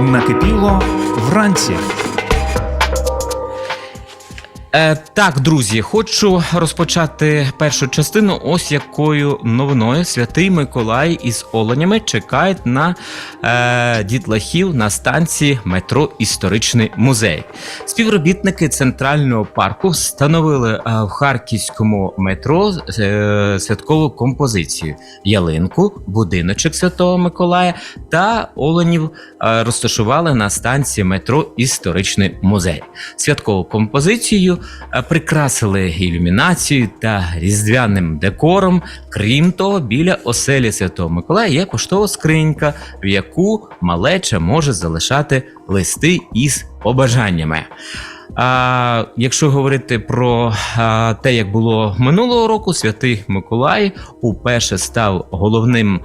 Накипіло вранці. Е, так, друзі, хочу розпочати першу частину. Ось якою новиною святий Миколай із Оленями чекають на е, дітлахів на станції метро Історичний музей. Співробітники центрального парку встановили е, в харківському метро е, святкову композицію: ялинку, будиночок Святого Миколая та Оленів е, розташували на станції метро Історичний музей. Святкову композицію прикрасили ілюмінацією та різдвяним декором. Крім того, біля оселі Святого Миколая є поштова скринька, в яку малеча може залишати листи із побажаннями. А якщо говорити про те, як було минулого року, святий Миколай уперше став головним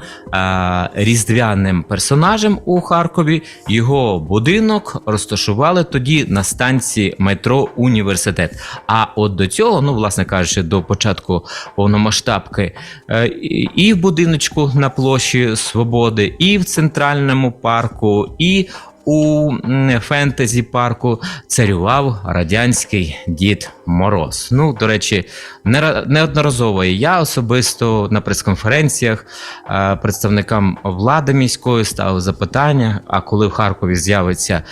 різдвяним персонажем у Харкові. Його будинок розташували тоді на станції метро Університет. А от до цього, ну власне кажучи, до початку повномасштабки, е, і в будиночку на площі Свободи, і в центральному парку, і у фентезі парку царював радянський дід Мороз. Ну, до речі, неодноразово і я особисто на прес-конференціях е, представникам влади міської ставив запитання: а коли в Харкові з'явиться,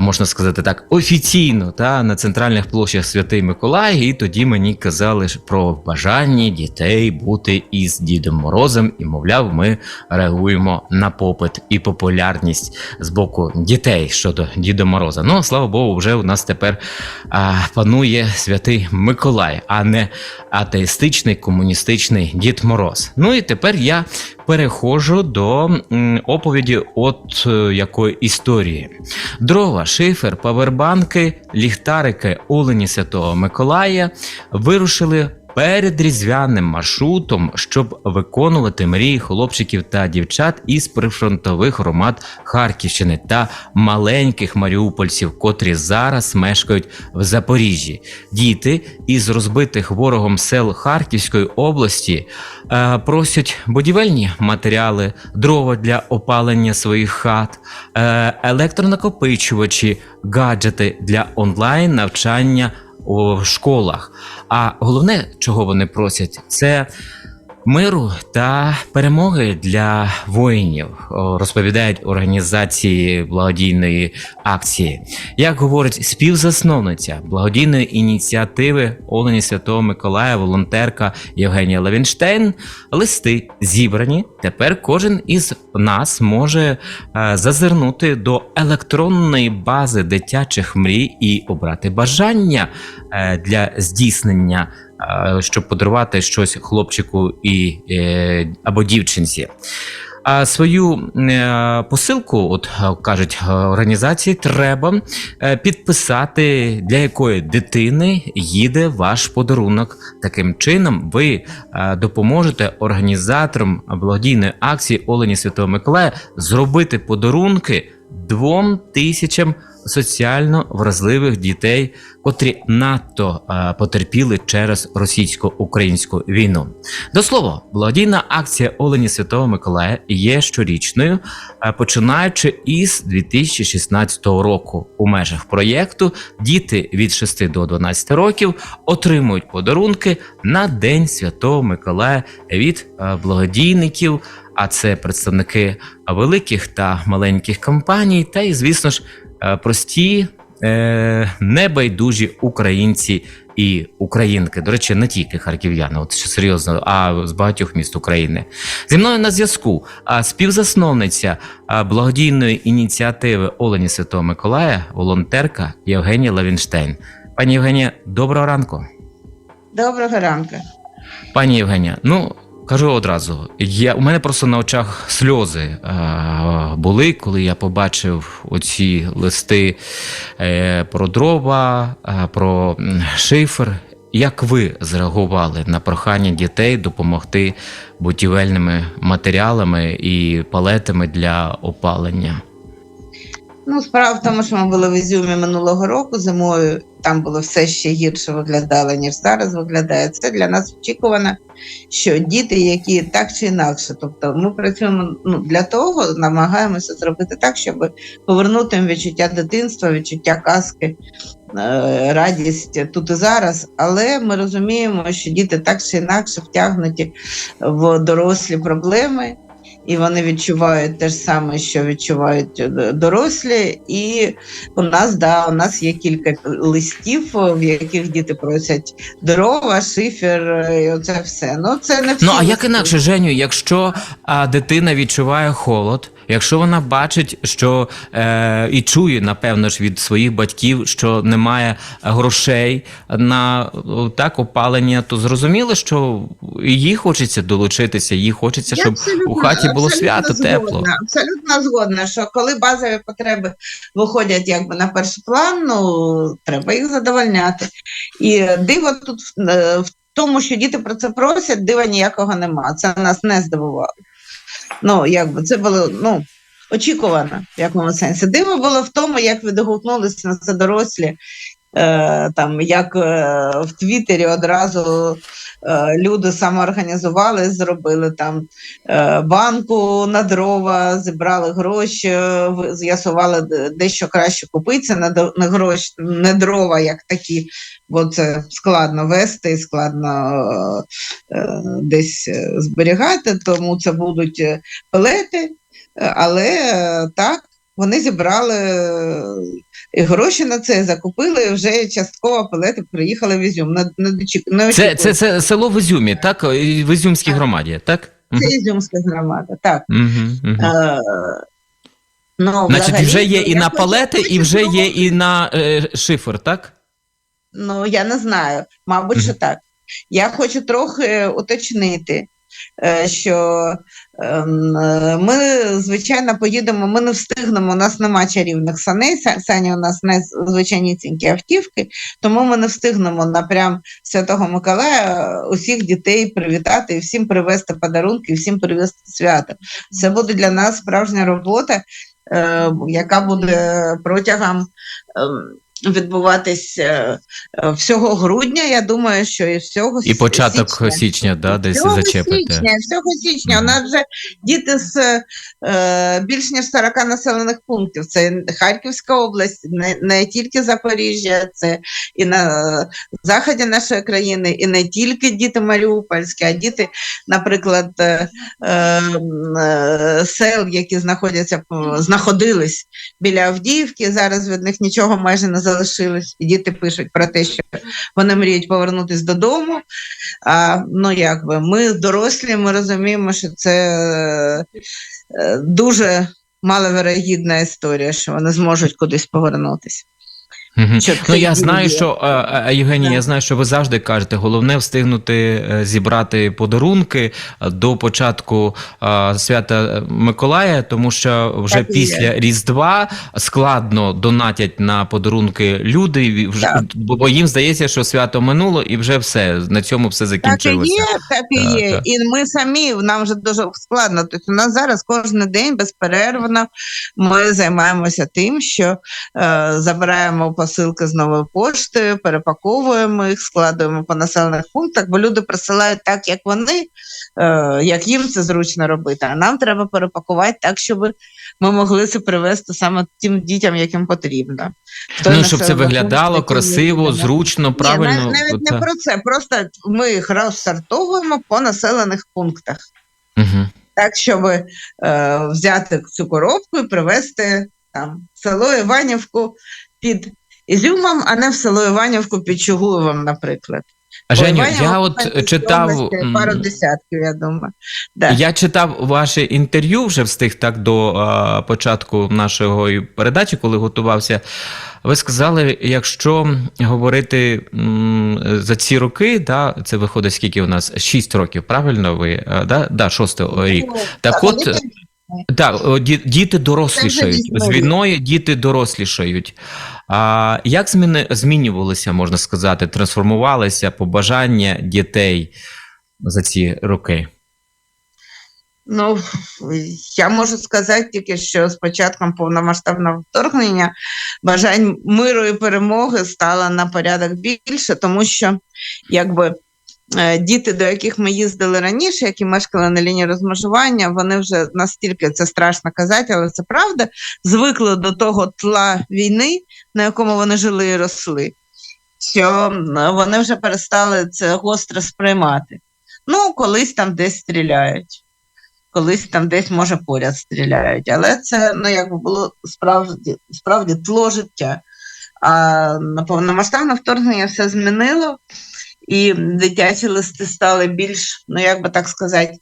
можна сказати так, офіційно та на центральних площах Святий Миколай, і тоді мені казали про бажання дітей бути із Дідом Морозом, і мовляв, ми реагуємо на попит і популярність з боку дітей щодо Діда Мороза. Ну, слава Богу, вже у нас тепер а, панує святий Миколай, а не атеїстичний комуністичний Дід Мороз. Ну і тепер я переходжу до оповіді от е, якої історії. Дрова, шифер, павербанки, ліхтарики Олені Святого Миколая вирушили перед різдвяним маршрутом, щоб виконувати мрії хлопчиків та дівчат із прифронтових громад Харківщини та маленьких маріупольців, котрі зараз мешкають в Запоріжжі. Діти із розбитих ворогом сел Харківської області е, просять будівельні матеріали, дрова для опалення своїх хат, е, електронакопичувачі, гаджети для онлайн навчання у школах. А головне, чого вони просять, це миру та перемоги для воїнів, розповідають організації благодійної акції. Як говорить співзасновниця благодійної ініціативи Олені Святого Миколая, волонтерка Євгенія Левінштейн, листи зібрані. Тепер кожен із нас може е, зазирнути до електронної бази дитячих мрій і обрати бажання е, для здійснення щоб подарувати щось хлопчику і е, або дівчинці. А свою е, посилку, от е, кажуть е, організації, треба е, підписати, для якої дитини їде ваш подарунок. Таким чином, ви е, допоможете організаторам благодійної акції Олені Святого Миколая зробити подарунки двом тисячам соціально вразливих дітей, котрі надто потерпіли через російсько-українську війну. До слова, благодійна акція Олені Святого Миколая є щорічною, починаючи із 2016 року. У межах проєкту діти від 6 до 12 років отримують подарунки на День Святого Миколая від благодійників. А це представники великих та маленьких компаній, та й, звісно ж, е, прості е, небайдужі українці і українки. До речі, не тільки харків'яни, от що серйозно, а з багатьох міст України. Зі мною на зв'язку співзасновниця благодійної ініціативи Олені Святого Миколая, волонтерка Євгенія Лавінштейн. Пані Євгенія, доброго ранку. Доброго ранку. Пані Євгенія, ну кажу одразу, я, у мене просто на очах сльози е, були, коли я побачив оці листи е, про дрова, е, про шифр. Як ви зреагували на прохання дітей допомогти будівельними матеріалами і палетами для опалення? Ну, справа в тому, що ми були в Ізюмі минулого року зимою. Там було все ще гірше виглядало, ніж зараз виглядає. Це для нас очікувано, що діти, які так чи інакше, тобто ми працюємо ну, для того, намагаємося зробити так, щоб повернути їм відчуття дитинства, відчуття казки, е, радість тут і зараз. Але ми розуміємо, що діти так чи інакше втягнуті в дорослі проблеми. І вони відчувають те ж саме, що відчувають е, дорослі. І у нас да, у нас є кілька листів, в яких діти просять дрова, шифер, і оце все. Ну це не всі Ну а як інакше, Женю, якщо а, дитина відчуває холод, якщо вона бачить, що е, і чує, напевно ж, від своїх батьків, що немає грошей на так опалення, то зрозуміло, що їй хочеться долучитися, їй хочеться, щоб у хаті було свято, згодна, тепло. Абсолютно згодна, що коли базові потреби виходять якби на перший план, ну треба їх задовольняти. І диво тут е, в тому, що діти про це просять, дива ніякого нема. Це нас не здивувало. Ну, якби це було ну, очікувано в якому сенсі. Диво було в тому, як відгукнулися на це дорослі. Е, там, як е, в Твіттері одразу люди самоорганізували, зробили там е, банку на дрова, зібрали гроші, е, з'ясували де- дещо краще купитися до- не гроші, не дрова як такі, бо це складно вести, складно е, е, десь е, зберігати, тому це будуть е, пелети. Е, Але е, так, вони зібрали е, гроші на це, закупили, і вже частково пелети приїхали в Ізюм. Не, дочек- не Це, це, це село в Ізюмі, так? В Ізюмській громаді, так? Це Ізюмська громада, так. Мгм, мгм. Е, ну, Значить, взагалі, вже є і на палети, і вже є і на е, шифер, так? Ну, я не знаю, мабуть, що так. Я хочу трохи уточнити, е, що ем, е, ми, звичайно, поїдемо, ми не встигнемо, у нас нема чарівних саней, Са- сані у нас не звичайнісінькі автівки, тому ми не встигнемо напрям Святого Миколая усіх дітей привітати і всім привезти подарунки, всім привезти свято. Це буде для нас справжня робота, е, яка буде протягом. Відбуватись е, е, всього грудня, я думаю, що і всього І початок січня. січня, да, десь Всього зачепите. січня, всього січня. У нас вже діти з е, більш ніж 40 населених пунктів. Це Харківська область, не, не тільки Запоріжжя, це і на заході нашої країни, і не тільки діти Маріупольські, а діти, наприклад, е, е, е, сел, які знаходяться знаходились біля Авдіївки. Зараз від них нічого майже не залишилось. І діти пишуть про те, що вони мріють повернутися додому. А, ну, якби ми дорослі, ми розуміємо, що це е, дуже маловерогідна історія, що вони зможуть кудись повернутися. Ну я знаю, що е, е, Євгенія, я знаю, що ви завжди кажете, головне встигнути е, зібрати подарунки до початку свята Миколая, тому що вже Так і є. після Різдва складно донатять на подарунки люди, вже Так. бо їм здається, що свято минуло, і вже все на цьому все Так і є, так і є. так. І ми самі нам вже дуже складно. Тобто у нас зараз кожен день безперервно ми займаємося тим, що е, забираємо посилки з нової пошти, перепаковуємо їх, складуємо по населених пунктах, бо люди присилають так, як вони, е, як їм це зручно робити. А нам треба перепакувати так, щоб ми могли це привезти саме тим дітям, яким потрібно. Той Ну, щоб це населений пункт, красиво, ми зручно, правильно. нав- навіть не про це. Просто ми їх розсортовуємо по населених пунктах, Мгм. так щоб е, взяти цю коробку і привезти там село Іванівку під Ізюмом, а не в село Іванівку під Чугуєвом, наприклад. Женю, Іванівка я от читав. пару десятків, я думаю. Да. Я читав ваше інтерв'ю вже встиг так до а, початку нашої передачі, коли готувався. Ви сказали, якщо говорити м, за ці роки, да, це виходить скільки у нас? Шість років, правильно ви? А, Да, да, шостий рік. Ну, Так от, там Так, діти дорослішають. З війною діти дорослішають. А як зміни, змінювалися, можна сказати, трансформувалися побажання дітей за ці роки? Ну, я можу сказати тільки, що з початком повномасштабного вторгнення бажань миру і перемоги стало на порядок більше, тому що якби діти, до яких ми їздили раніше, які мешкали на лінії розмежування, вони вже настільки це страшно казати, але це правда, звикли до того тла війни, на якому вони жили і росли, що вони вже перестали це гостро сприймати. Ну, колись там десь стріляють колись там десь може поряд стріляють. Але це ну, якби було справді, справді тло життя. А на повномасштабне вторгнення все змінило, і дитячі листи стали більш, ну як би так сказати,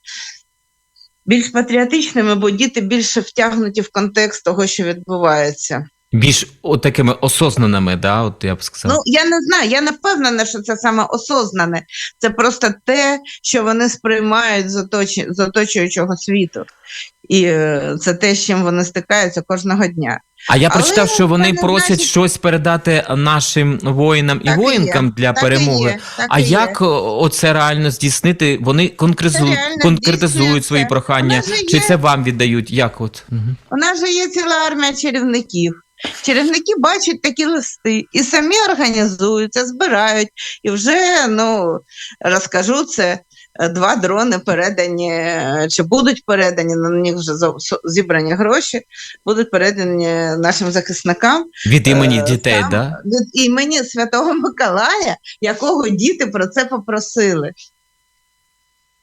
більш патріотичними, бо діти більше втягнуті в контекст того, що відбувається. Більш от такими осознаними, да, от я б сказав. Ну я не знаю, я не впевнена, що це саме осознане. Це просто те, що вони сприймають з, оточу- з оточуючого світу. І е, це те, з чим вони стикаються кожного дня. А я але прочитав, що вони не просять значить- щось передати нашим воїнам і Так і є, воїнкам для Так і перемоги. є, так А і як о, оце реально здійснити? Вони конкретизують, реально конкретизують здійснюється. свої прохання, же чи є. це вам віддають? Як от? Мгм. У нас же є ціла армія чарівників. Чарівники бачать такі листи і самі організуються, збирають. І вже ну розкажу це. Два дрони передані, е, чи будуть передані, на них вже зібрані гроші, будуть передані нашим захисникам. Від імені Е, дітей, сам да? Від імені Святого Миколая, якого діти про це попросили.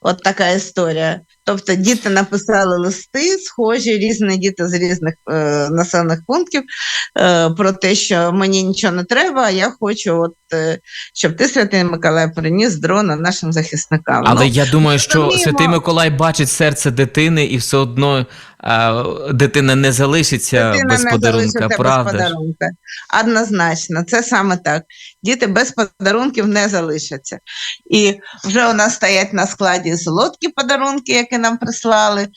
От така історія. Тобто діти написали листи, схожі, різні діти з різних е, населених пунктів е, про те, що мені нічого не треба, а я хочу, от, е, щоб ти, Святий Миколай, приніс дрона нашим захисникам. Але Ну, я думаю, що розуміємо. Святий Миколай бачить серце дитини, і все одно е, дитина не залишиться Дитина без не подарунка, правда? без подарунка. Однозначно, це саме так. Діти без подарунків не залишаться. І вже у нас стоять на складі солодкі подарунки, які нам прислали,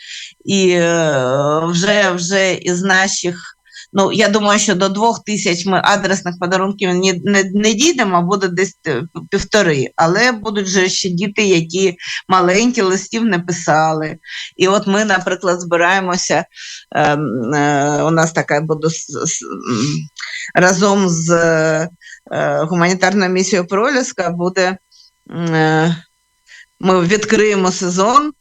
і е, вже, вже із наших. Ну, я думаю, що до двох тисяч ми адресних подарунків не, не, не дійдемо, буде десь е, півтори. Але будуть же ще діти, які маленькі листів не писали. І от ми, наприклад, збираємося. Е, е, у нас така буде с- с- разом з е, гуманітарною місією Проліска буде. е, Ми відкриємо сезон,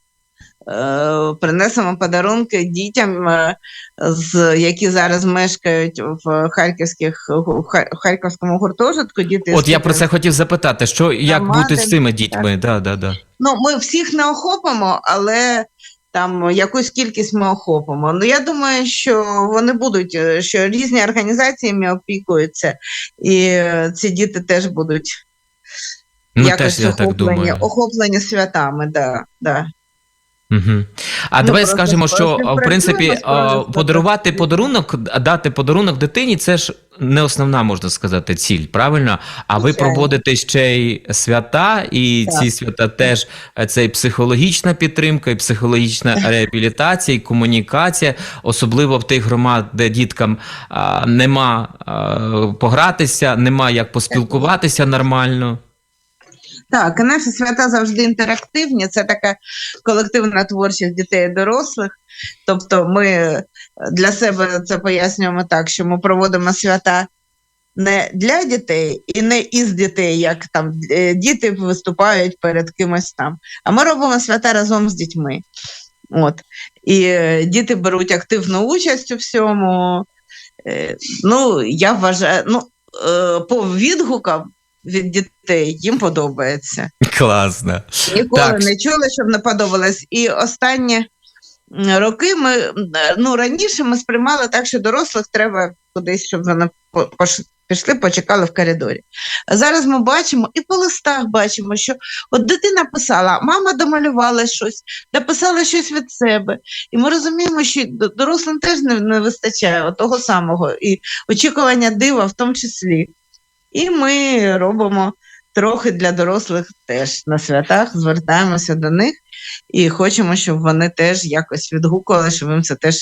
принесемо подарунки дітям, е, з, які зараз мешкають в харківських в харківському гуртожитку. Діти От я про це хотів запитати, що як Громади, бути з цими дітьми? Да, да, да. Ну, ми всіх не охопимо, але там якусь кількість ми охопимо. Ну я думаю, що вони будуть, е, що різні організації ми опікуються, і е, ці діти теж будуть Ну якось теж я так охоплені, думаю. охоплені святами. Да, да. Угу. А Ну, давай скажемо, що в принципі подарувати подарунок, дати подарунок дитині, це ж не основна, можна сказати, ціль, правильно? А ви проводите ще й свята, і Так. ці свята теж е, це і психологічна підтримка, і психологічна реабілітація, і комунікація, особливо в тих громад, де діткам а, нема а, погратися, нема як поспілкуватися нормально. Так, і наші свята завжди інтерактивні. Це така колективна творчість дітей і дорослих. Тобто, ми е, для себе це пояснюємо так, що ми проводимо свята не для дітей і не із дітей, як там е, діти виступають перед кимось там. А ми робимо свята разом з дітьми. От. І е, діти беруть активну участь у всьому. Ну, я вважаю, ну, по відгукам від дітей їм подобається. Класно. Ніколи Так. не чули, щоб не подобалось. І останні роки ми ну раніше ми сприймали так, що дорослих треба кудись, щоб вони пішли, почекали в коридорі. А зараз ми бачимо і по листах бачимо, що от дитина писала, мама домалювала щось, дописала щось від себе. І ми розуміємо, що дорослим теж не, не вистачає того самого, і очікування дива в тому числі. І ми робимо трохи для дорослих теж на святах, звертаємося до них і хочемо, щоб вони теж якось відгукували, щоб їм це теж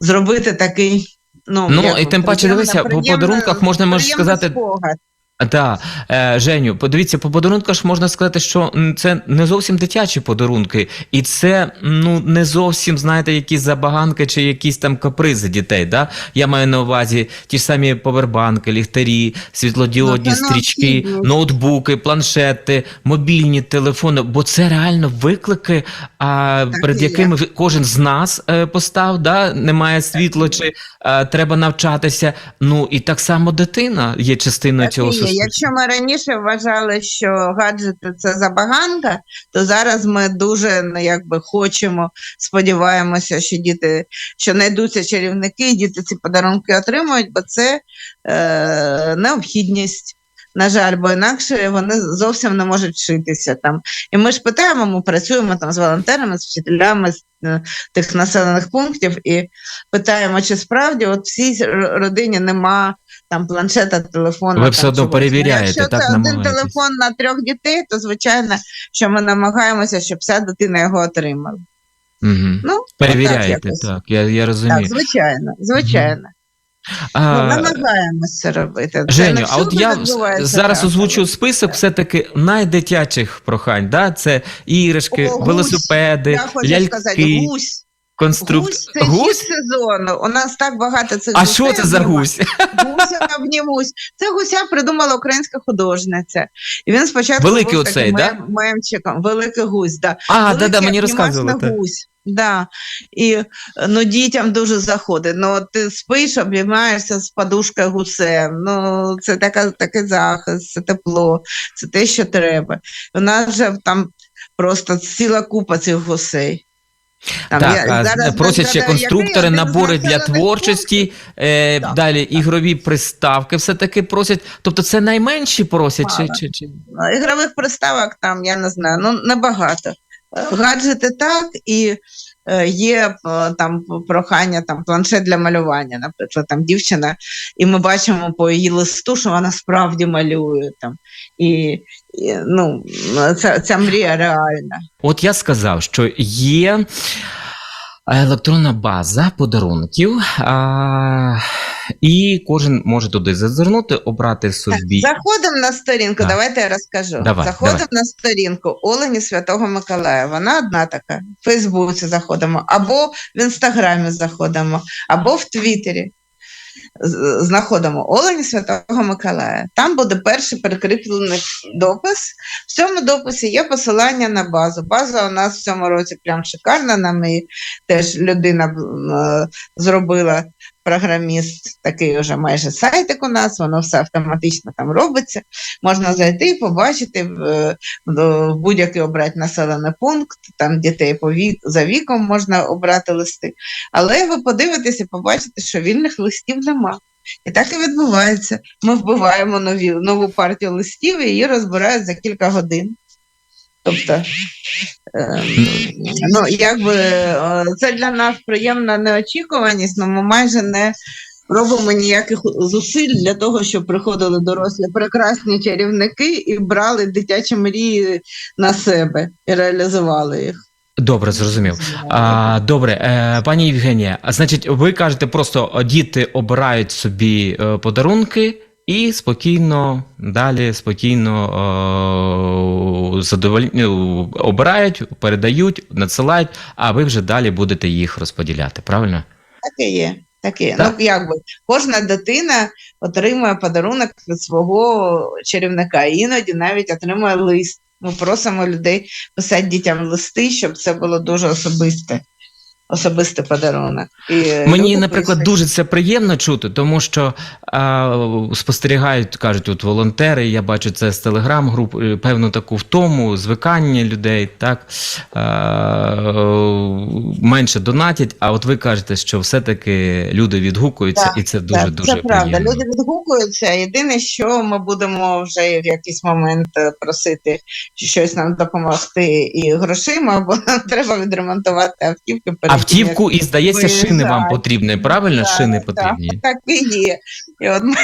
зробити такий. Ну, Ну, і тим паче, дивися, по подарунках можна, можеш сказати, спогад. Так, е, Женю, подивіться, по подарунках можна сказати, що це не зовсім дитячі подарунки, і це ну не зовсім, знаєте, якісь забаганки чи якісь там капризи дітей. Да? Я маю на увазі ті ж самі повербанки, ліхтарі, світлодіодні Ну, стрічки, ноутбуки, планшети, мобільні телефони, бо це реально виклики, а, Так перед якими кожен з нас е, постав, да? немає світла, чи е, треба навчатися. Ну і так само дитина є частиною Так цього і є. Якщо ми раніше вважали, що гаджети це забаганка, то зараз ми дуже ну, якби хочемо, сподіваємося, що діти, що знайдуться чарівники, і діти ці подарунки отримують, бо це е, необхідність. На жаль, бо інакше вони зовсім не можуть вчитися там. І ми ж питаємо, ми працюємо там з волонтерами, з вчителями з е, тих населених пунктів і питаємо, чи справді от всій родині нема там планшета, телефона. Ви все одно перевіряєте, Якщо так, це один телефон на трьох дітей, то звичайно, що ми намагаємося, щоб вся дитина його отримала. Угу. Ну, Перевіряєте, якось. так, я, я Так, розумію. звичайно, звичайно. А, Ну, намагаємося робити. Женю, а от я зараз так, озвучу але- список все-таки найдитячих прохань. Да? Це іграшки, О, гусь. велосипеди, Я хочу сказати, гусь. Конструкт. Гусь це хід сезону. У нас так багато цих А гусей що це за обнімає. гусь? Гуся обнімусь. Це гуся придумала українська художниця. І він спочатку Великий був оцей, таким да? мем- мемчиком. Великий гусь, да. А, да, Великий да, мені обнімашний розказували. Гусь. Да. І ну, дітям дуже заходить. Ну, от ти спиш, обіймаєшся з подушкою гусем. Ну, це така, такий захист, це тепло, це те, що треба. У нас вже там просто ціла купа цих гусей. Там Так, я- зараз просять ще конструктори, який, набори для творчості, е, Так, далі ігрові приставки все-таки просять. Тобто це найменші просять? Чи, Мало. чи, чи? Ігрових приставок там, я не знаю, ну небагато. Е, Гаджети так, і е, є е, там прохання, там планшет для малювання, наприклад, там дівчина, і ми бачимо по її листу, що вона справді малює там. І, і ну, ця, ця мрія реальна. От я сказав, що є електронна база подарунків, і кожен може туди зазирнути, обрати собі. Заходимо на сторінку, Так. давайте я розкажу. Давай, заходимо давай. на сторінку Олені Святого Миколая. Вона одна така. В Фейсбуці заходимо, або в Інстаграмі заходимо, або в Твіттері. Знаходимо Олені Святого Миколая. Там буде перший перекріплений допис. В цьому дописі є посилання на базу. База у нас в цьому році прям шикарна. Нам її теж людина е, зробила програміст, такий вже майже сайтик у нас, воно все автоматично там робиться. Можна зайти і побачити в, в, будь-який обрати населений пункт, там дітей по вік, за віком можна обрати листи. Але ви подивитесь і побачите, що вільних листів нема. І так і відбувається. Ми вбиваємо нові, нову партію листів і її розбирають за кілька годин. Тобто, е, ну, якби е, це для нас приємна неочікуваність, але ми майже не робимо ніяких зусиль для того, щоб приходили дорослі прекрасні чарівники і брали дитячі мрії на себе і реалізували їх. Добре, зрозумів. А, добре, е, пані Євгенія, значить, ви кажете, просто діти обирають собі е, подарунки і спокійно далі спокійно е, задоволь... ну, обирають, передають, надсилають, а ви вже далі будете їх розподіляти, правильно? Так і є. Так і є. Так. Ну, якби кожна дитина отримує подарунок від свого чарівника, іноді навіть отримує лист. Ми просимо людей писати дітям листи, щоб це було дуже особисте, особистий подарунок. І Мені, наприклад, дуже це приємно чути, тому що а, спостерігають, кажуть, от волонтери, я бачу це з телеграм-груп, е, певну таку втому, звикання людей, так а, менше донатять. А от ви кажете, що все-таки люди відгукуються, Так, і це дуже Так, дуже це правда. Люди відгукуються. Єдине, що ми будемо вже в якийсь момент е, просити щось нам допомогти і грошима, бо нам треба відремонтувати автівки. як Автівку і здається, шини вам потрібні. Правильно, Так, шини так, потрібні. Так і є. І от ми,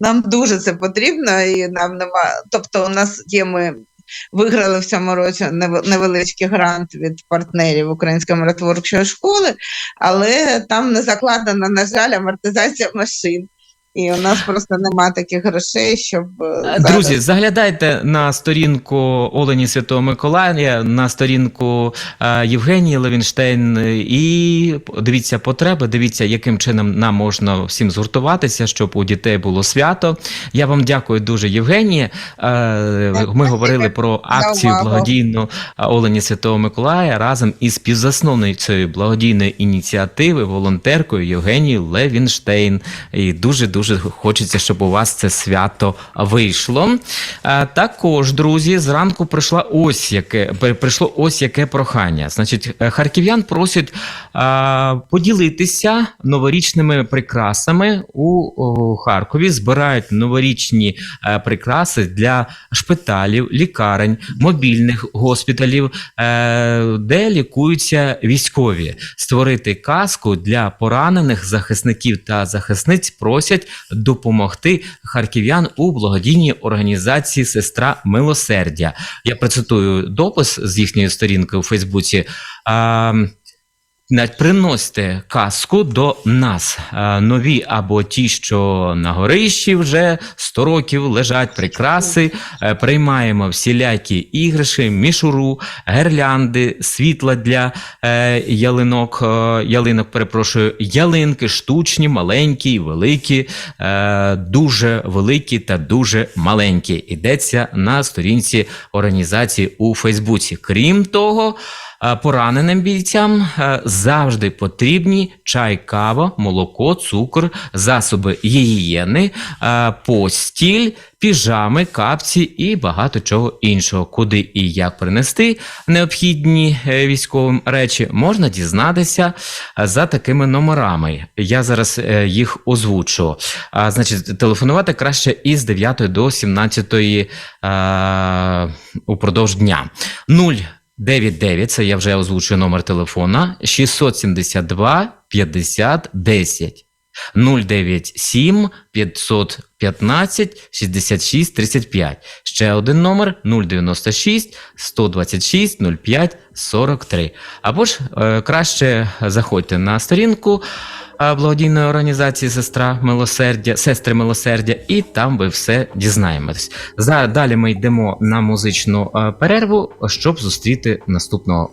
нам дуже це потрібно, і нам нема. Тобто, у нас є ми. Виграли в цьому році невеличкий грант від партнерів Української миротворчої школи, але там не закладена, на жаль, амортизація машин. І у нас просто нема таких грошей, щоб е, зараз- Друзі, заглядайте на сторінку Олені Святого Миколая, на сторінку е, Євгенії Левінштейн е, і дивіться потреби, дивіться, яким чином нам можна всім згуртуватися, щоб у дітей було свято. Я вам дякую дуже, Євгенії. Е, Ми говорили про акцію благодійну е, Олені Святого Миколая разом із співзасновницею благодійної ініціативи, волонтеркою Євгенією Левінштейн. І дуже дуже хочеться, щоб у вас це свято вийшло. Також, друзі, зранку прийшла ось яке прийшло ось яке прохання. Значить, е, харків'ян просять поділитися новорічними прикрасами у, Харкові. Збирають новорічні е, прикраси для шпиталів, лікарень, мобільних госпіталів, е, де лікуються військові. Створити казку для поранених захисників та захисниць просять допомогти харків'ян у благодійній організації Сестра Милосердя. Я процитую допис з їхньої сторінки у Фейсбуці. Навіть приносьте казку до нас. Е, Нові або ті, що на горищі вже 100 років лежать прикраси. Е, Приймаємо всілякі іграші, мішуру, гирлянди, світла для е, ялинок, ялинок, перепрошую, ялинки штучні, маленькі, великі, дуже великі та дуже маленькі. Йдеться на сторінці організації у Фейсбуці. Крім того. Е, Пораненим бійцям е, завжди потрібні чай, кава, молоко, цукор, засоби гігієни, е, постіль, піжами, капці і багато чого іншого. Куди і як принести необхідні військовим речі, можна дізнатися за такими номерами. Я зараз їх озвучу. Значить, телефонувати краще із 9 до 17 е, упродовж дня. 0 99, це я вже озвучую номер телефона 672 50 10. 097 515 66 35. Ще один номер 096 126 05 43. Або ж е, краще заходьте на сторінку е, благодійної організації Сестра Милосердя, Сестри Милосердя, і там ви все дізнаєтесь. Далі ми йдемо на музичну е, перерву, щоб зустріти наступного